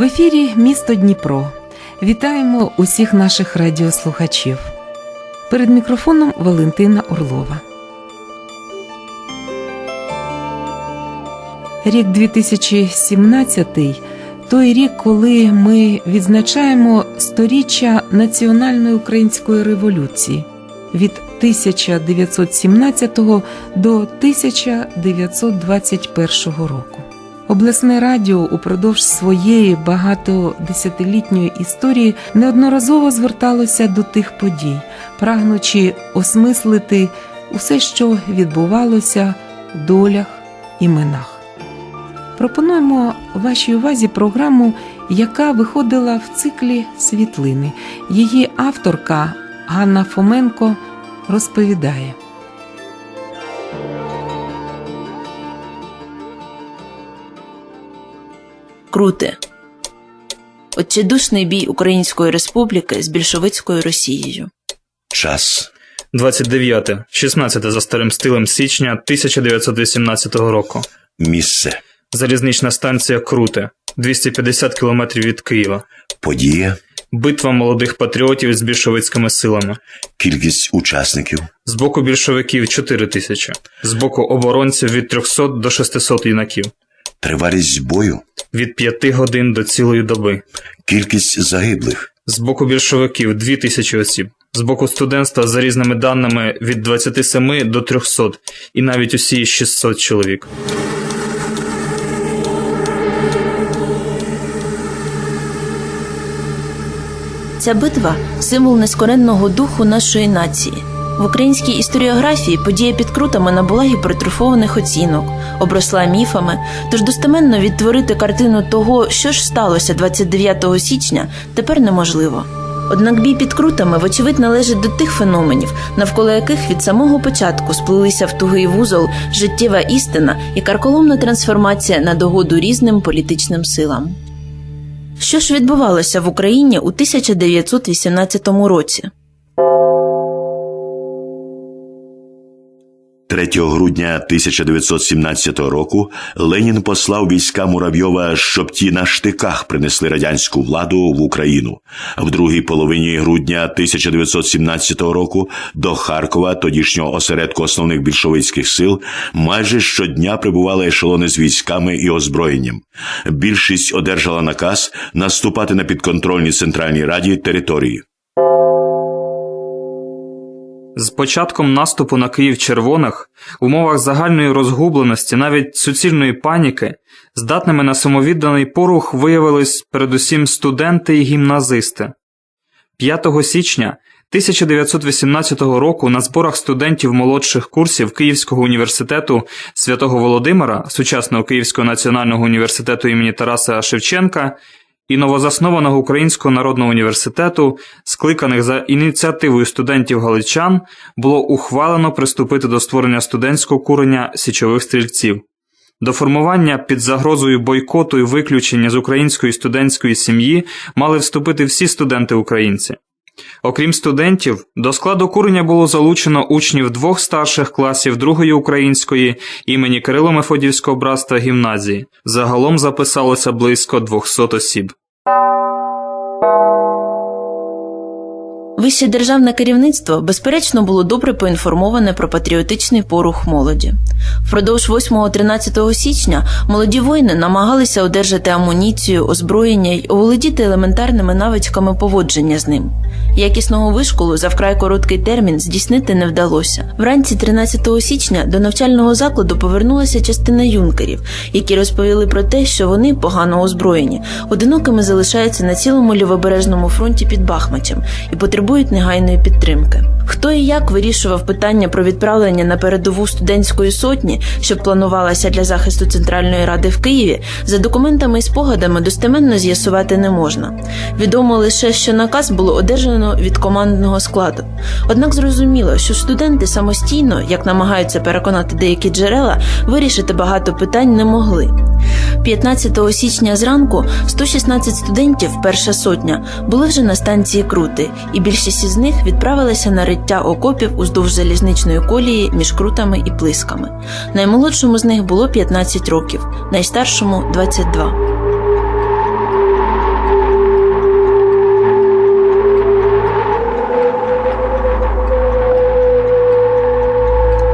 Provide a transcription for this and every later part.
В ефірі місто Дніпро. Вітаємо усіх наших радіослухачів. Перед мікрофоном Валентина Орлова. Рік 2017 той рік, коли ми відзначаємо сторіччя національної української революції від 1917 до 1921 року. Обласне радіо упродовж своєї багатодесятилітньої історії неодноразово зверталося до тих подій, прагнучи осмислити усе, що відбувалося в долях, іменах. Пропонуємо вашій увазі програму, яка виходила в циклі світлини. Її авторка Ганна Фоменко розповідає. Круте. Отчедушний бій Української Республіки з більшовицькою Росією. Час 29, 16 за старим стилем січня 1918 року. місце, Залізнична станція Круте, 250 кілометрів від Києва. подія, Битва молодих патріотів з більшовицькими силами. кількість учасників, З боку більшовиків 4 тисячі, з боку оборонців від 300 до 600 юнаків, тривалість бою, від 5 годин до цілої доби. кількість загиблих, З боку більшовиків 2 тисячі осіб. З боку студентства за різними даними від 27 до 300 і навіть усі 600 чоловік. Ця битва символ нескоренного духу нашої нації. В українській історіографії подія під крутами набула гіпертрофованих оцінок, обросла міфами, тож достеменно відтворити картину того, що ж сталося 29 січня, тепер неможливо. Однак бій під крутами, вочевидь, належить до тих феноменів, навколо яких від самого початку сплилися в тугий вузол життєва істина і карколомна трансформація на догоду різним політичним силам. Що ж відбувалося в Україні у 1918 році? 3 грудня 1917 року Ленін послав війська Муравйова, щоб ті на штиках принесли радянську владу в Україну. В другій половині грудня 1917 року до Харкова, тодішнього осередку основних більшовицьких сил, майже щодня прибували ешелони з військами і озброєнням. Більшість одержала наказ наступати на підконтрольні Центральній Раді території. З початком наступу на Київ червоних, в умовах загальної розгубленості, навіть суцільної паніки, здатними на самовідданий порух виявились передусім студенти і гімназисти. 5 січня 1918 року на зборах студентів молодших курсів Київського університету святого Володимира, сучасного Київського національного університету імені Тараса Шевченка і новозаснованого Українського народного університету, скликаних за ініціативою студентів галичан, було ухвалено приступити до створення студентського курення січових стрільців. До формування під загрозою бойкоту і виключення з української студентської сім'ї мали вступити всі студенти-українці. Окрім студентів, до складу курення було залучено учнів двох старших класів другої української імені Кирило-Мефодівського братства гімназії. Загалом записалося близько 200 осіб. Вище державне керівництво, безперечно, було добре поінформоване про патріотичний порух молоді. Впродовж 8-13 січня молоді воїни намагалися одержати амуніцію, озброєння й оволодіти елементарними навичками поводження з ним. Якісного вишколу за вкрай короткий термін здійснити не вдалося. Вранці 13 січня до навчального закладу повернулася частина юнкерів, які розповіли про те, що вони погано озброєні, одинокими залишаються на цілому лівобережному фронті під Бахмачем і потребують негайної підтримки. Хто і як вирішував питання про відправлення на передову студентської сотні, що планувалася для захисту Центральної Ради в Києві, за документами і спогадами достеменно з'ясувати не можна. Відомо лише, що наказ було одержано від командного складу. Однак зрозуміло, що студенти самостійно, як намагаються переконати деякі джерела, вирішити багато питань не могли. 15 січня зранку 116 студентів, перша сотня, були вже на станції Крути, і більшість із них відправилися на риття окопів уздовж залізничної колії між крутами і плисками. Наймолодшому з них було 15 років, найстаршому 22.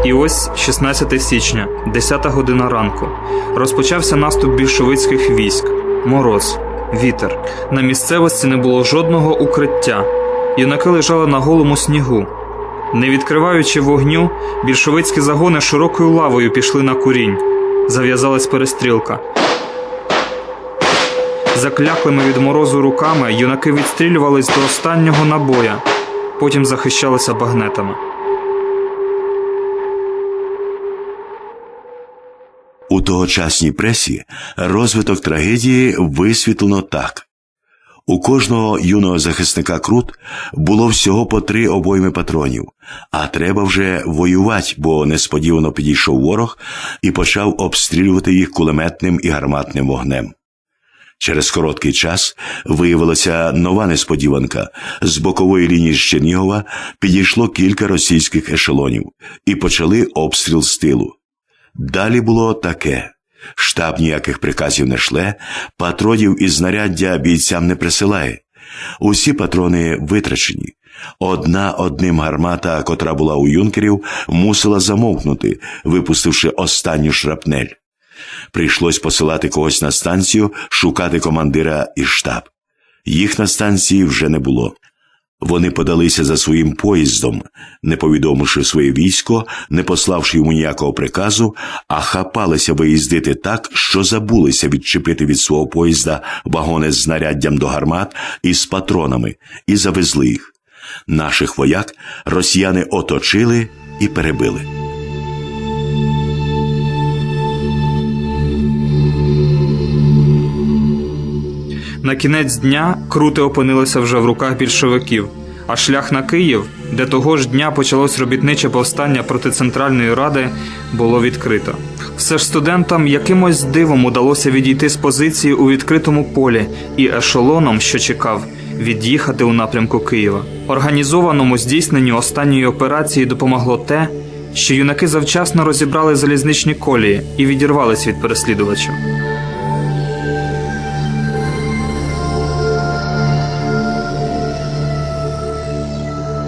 І ось 16 січня, 10 година ранку, розпочався наступ більшовицьких військ. Мороз, вітер. На місцевості не було жодного укриття. Юнаки лежали на голому снігу. Не відкриваючи вогню, більшовицькі загони широкою лавою пішли на курінь. Зав'язалась перестрілка. Закляклими від морозу руками юнаки відстрілювались до останнього набоя, потім захищалися багнетами. Тогочасній пресі розвиток трагедії висвітлено так. У кожного юного захисника Крут було всього по три обойми патронів, а треба вже воювати, бо несподівано підійшов ворог і почав обстрілювати їх кулеметним і гарматним вогнем. Через короткий час виявилася нова несподіванка. З бокової лінії Чернігова підійшло кілька російських ешелонів і почали обстріл з тилу. Далі було таке. Штаб ніяких приказів не шле, патронів і знаряддя бійцям не присилає. Усі патрони витрачені. Одна одним гармата, котра була у юнкерів, мусила замовкнути, випустивши останню шрапнель. Прийшлось посилати когось на станцію, шукати командира і штаб. Їх на станції вже не було. Вони подалися за своїм поїздом, не повідомивши своє військо, не пославши йому ніякого приказу, а хапалися виїздити так, що забулися відчепити від свого поїзда вагони з знаряддям до гармат і з патронами, і завезли їх. Наших вояк росіяни оточили і перебили. На кінець дня крути опинилися вже в руках більшовиків, а шлях на Київ, де того ж дня почалось робітниче повстання проти Центральної Ради, було відкрито. Все ж студентам якимось дивом удалося відійти з позиції у відкритому полі і ешелоном, що чекав, від'їхати у напрямку Києва. Організованому здійсненню останньої операції допомогло те, що юнаки завчасно розібрали залізничні колії і відірвались від переслідувачів.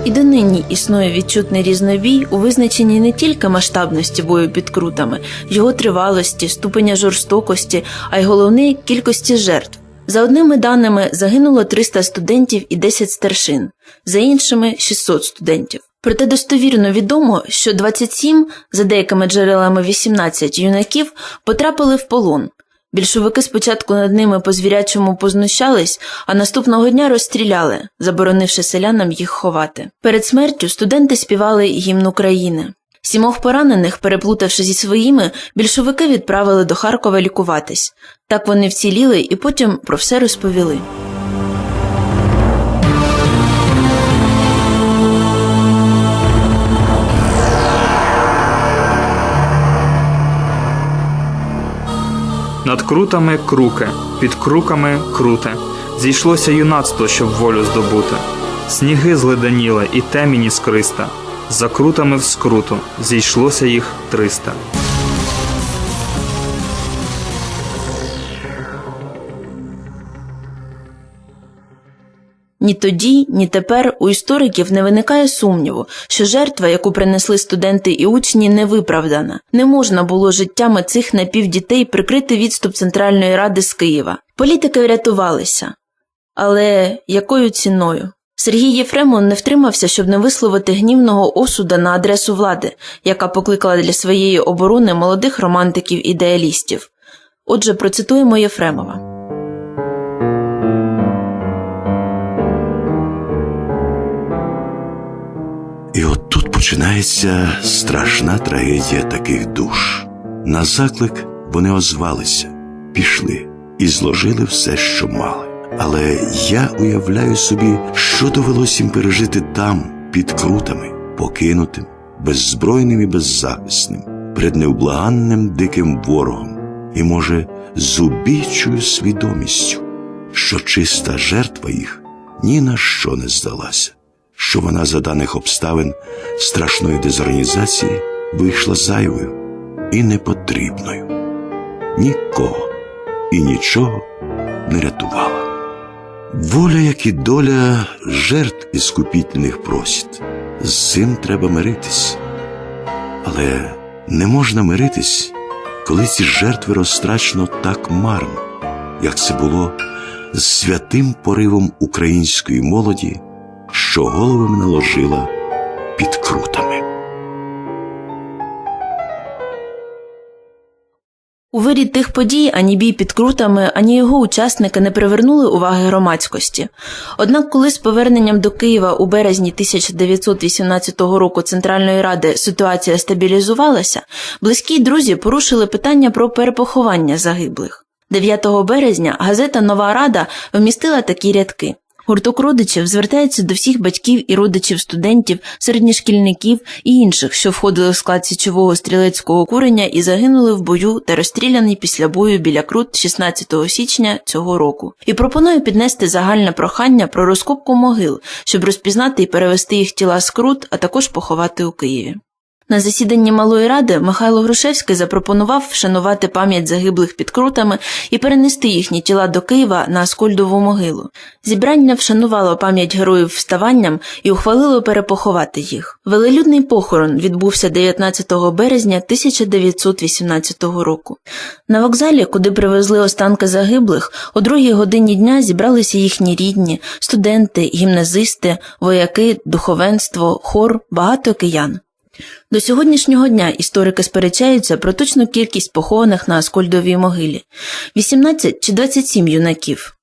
І донині існує відчутний різнобій у визначенні не тільки масштабності бою під крутами, його тривалості, ступеня жорстокості, а й головне кількості жертв. За одними даними загинуло 300 студентів і 10 старшин, за іншими 600 студентів. Проте достовірно відомо, що 27, за деякими джерелами 18 юнаків потрапили в полон. Більшовики спочатку над ними по звірячому познущались, а наступного дня розстріляли, заборонивши селянам їх ховати. Перед смертю студенти співали гімн України. Сімох поранених, переплутавши зі своїми, більшовики відправили до Харкова лікуватись. Так вони вціліли і потім про все розповіли. Над крутами круки, під круками круте. Зійшлося юнацтво, щоб волю здобути. Сніги зледеніли і теміні скриста. За крутами в скруту зійшлося їх триста. Ні тоді, ні тепер у істориків не виникає сумніву, що жертва, яку принесли студенти і учні, не виправдана. Не можна було життями цих напівдітей прикрити відступ Центральної Ради з Києва. Політики врятувалися. Але якою ціною? Сергій Єфремов не втримався, щоб не висловити гнівного осуда на адресу влади, яка покликала для своєї оборони молодих романтиків-ідеалістів. Отже, процитуємо Єфремова. Починається страшна трагедія таких душ. На заклик вони озвалися, пішли і зложили все, що мали. Але я уявляю собі, що довелось їм пережити там, під крутами, покинутим, беззбройним і беззахисним, перед невблаганним диким ворогом, і, може, з убійчою свідомістю, що чиста жертва їх ні на що не здалася що вона за даних обставин страшної дезорганізації вийшла зайвою і непотрібною. Нікого і нічого не рятувала. Воля, як і доля жертв іскупітельних просід, з цим треба миритись. Але не можна миритись, коли ці жертви розтрачено так марно, як це було з святим поривом української молоді, що головами наложила під крутами. У вирі тих подій ані бій під крутами, ані його учасники не привернули уваги громадськості. Однак, коли з поверненням до Києва у березні 1918 року Центральної Ради ситуація стабілізувалася, близькі друзі порушили питання про перепоховання загиблих. 9 березня газета Нова Рада вмістила такі рядки. Гурток родичів звертається до всіх батьків і родичів студентів, середньошкільників і інших, що входили в склад січового стрілецького курення і загинули в бою та розстріляні після бою біля Крут 16 січня цього року. І пропоную піднести загальне прохання про розкопку могил, щоб розпізнати і перевести їх тіла з Крут, а також поховати у Києві. На засіданні Малої ради Михайло Грушевський запропонував вшанувати пам'ять загиблих під крутами і перенести їхні тіла до Києва на Аскольдову могилу. Зібрання вшанувало пам'ять героїв вставанням і ухвалило перепоховати їх. Велелюдний похорон відбувся 19 березня 1918 року. На вокзалі, куди привезли останки загиблих, о другій годині дня зібралися їхні рідні, студенти, гімназисти, вояки, духовенство, хор, багато киян. До сьогоднішнього дня історики сперечаються про точну кількість похованих на Аскольдовій могилі 18 чи 27 юнаків.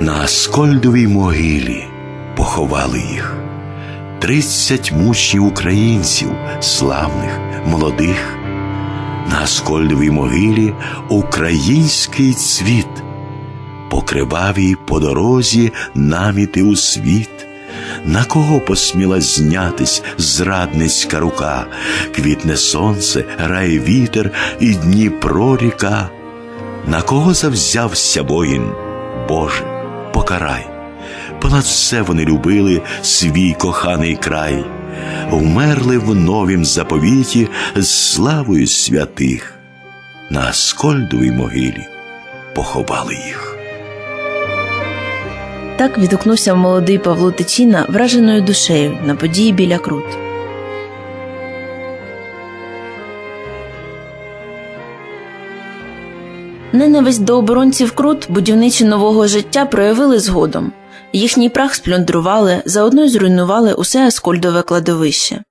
На Аскольдовій могилі поховали їх. Тридцять мучнів українців, славних, молодих. На Аскольдовій могилі український цвіт, по кривавій по дорозі наміти у світ. На кого посміла знятись зрадницька рука, квітне сонце, грає вітер і Дніпро ріка. На кого завзявся воїн? Боже, покарай. Понад все вони любили свій коханий край, вмерли в новім заповіті з славою святих. На Аскольдовій могилі поховали їх. Так відгукнувся молодий Павло Тичіна враженою душею на події біля Крут. Ненависть до оборонців Крут будівничі нового життя проявили згодом. Їхній прах сплюндрували, заодно й зруйнували усе Аскольдове кладовище.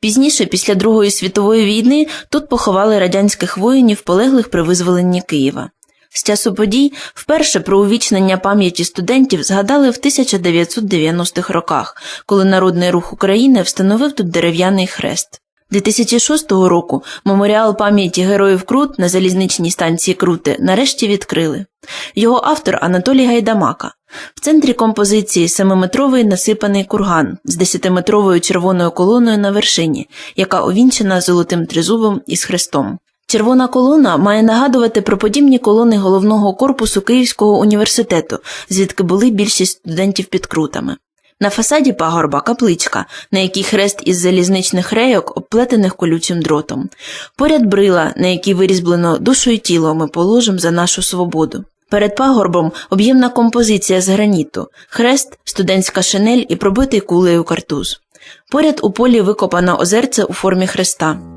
Пізніше, після Другої світової війни, тут поховали радянських воїнів, полеглих при визволенні Києва. З часу подій вперше про увічнення пам'яті студентів згадали в 1990-х роках, коли Народний рух України встановив тут дерев'яний хрест. 2006 року меморіал пам'яті героїв Крут на залізничній станції Крути нарешті відкрили. Його автор Анатолій Гайдамака. В центрі композиції семиметровий насипаний курган з десятиметровою червоною колоною на вершині, яка овінчена золотим тризубом із хрестом. Червона колона має нагадувати про подібні колони головного корпусу Київського університету, звідки були більшість студентів під крутами. На фасаді пагорба капличка, на якій хрест із залізничних рейок, обплетених колючим дротом. Поряд брила, на якій вирізблено душу і тіло ми положим за нашу свободу. Перед пагорбом об'ємна композиція з граніту, хрест, студентська шинель і пробитий кулею картуз. Поряд у полі викопано озерце у формі хреста.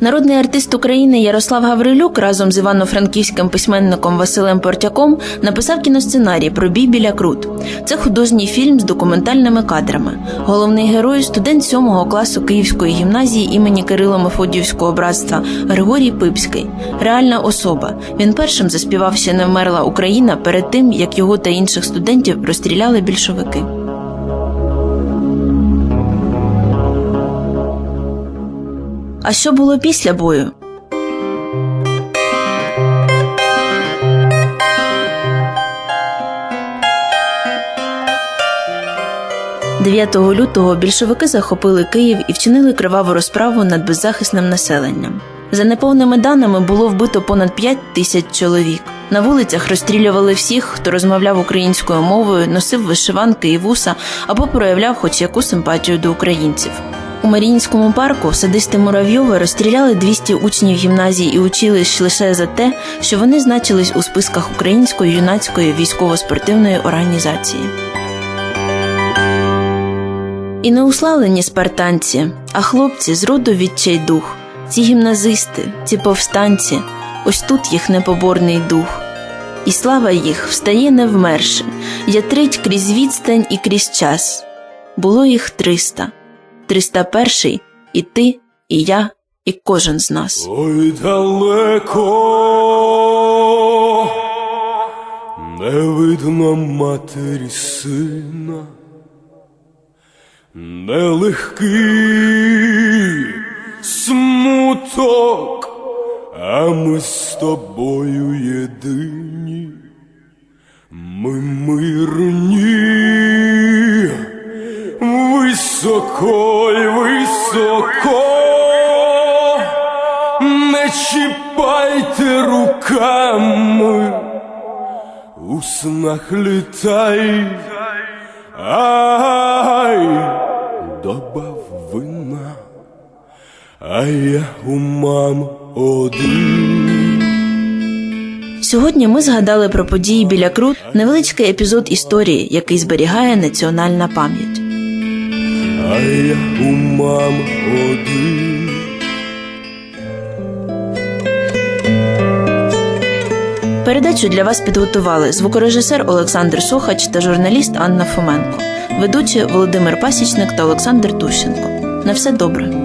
Народний артист України Ярослав Гаврилюк разом з івано-франківським письменником Василем Портяком написав кіносценарій про бій біля Крут. Це художній фільм з документальними кадрами. Головний герой студент сьомого класу Київської гімназії імені Кирило Мефодіївського братства Григорій Пипський. Реальна особа. Він першим заспівав ще не вмерла Україна перед тим, як його та інших студентів розстріляли більшовики. А що було після бою? «9 лютого більшовики захопили Київ і вчинили криваву розправу над беззахисним населенням. За неповними даними було вбито понад 5 тисяч чоловік. На вулицях розстрілювали всіх, хто розмовляв українською мовою, носив вишиванки і вуса або проявляв хоч яку симпатію до українців. У Маріїнському парку садисти Муравйова розстріляли 200 учнів гімназії і училищ лише за те, що вони значились у списках Української юнацької військово-спортивної організації. І не уславлені спартанці, а хлопці з роду відчайдух, ці гімназисти, ці повстанці, ось тут їх непоборний дух. І слава їх встає не вмерши, ятрить крізь відстань і крізь час. Було їх триста. Триста перший і ти, і я, і кожен з нас. Ой далеко. Не видно матері сина, нелегкий смуток, а ми з тобою єдині, ми мирні, й високо. Не чіпайте руками, у снах літай, ай, добав вина, а я у мам один. Сьогодні ми згадали про події біля Крут, невеличкий епізод історії, який зберігає національна пам'ять. А я у мам один. Передачу для вас підготували звукорежисер Олександр Сохач та журналіст Анна Фоменко, ведучі Володимир Пасічник та Олександр Тущенко. На все добре.